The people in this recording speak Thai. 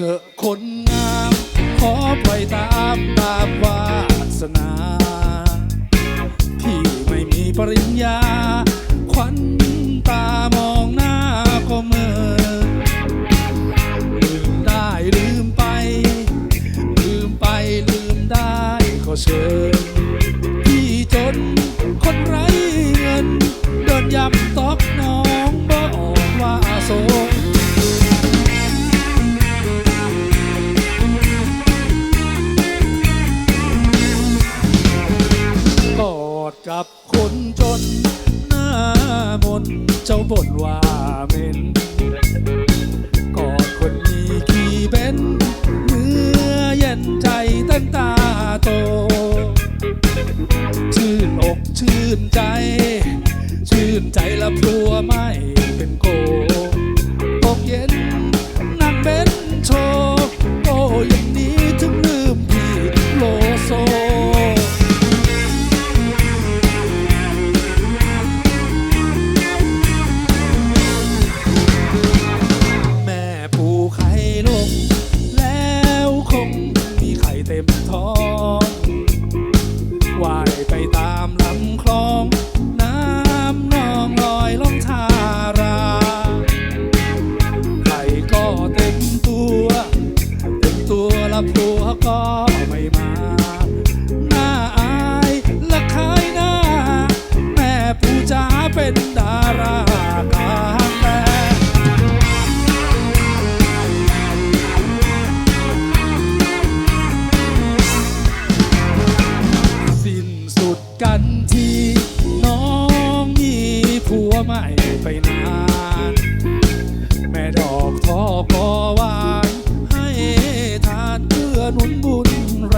เถอะคนงามขอไปตามตามวาสนาที่ไม่มีปริญญา ควันตามองหน้าก็เมินลืมได้ลืมไป ลืมไปลืมได้ขอเชิญที่จนคนไร้ กับคนจนหน้ามนเจ้าบ่นว่าเหม็นกอดคนมีขี้เป็นเนื้อเย็นใจตั้งตาโต ชื่นอกชื่นใจ ชื่นใจละพลัวไม่ ตัวละผัวก็ไม่มาหน้าอายละขายหน้า แม่ปูจ๋าเป็นดารากางแดนสิ้นสุดกันทีน้องมีผัวใหม่ไปนาน แม่ดอกทอกอ bụi rầm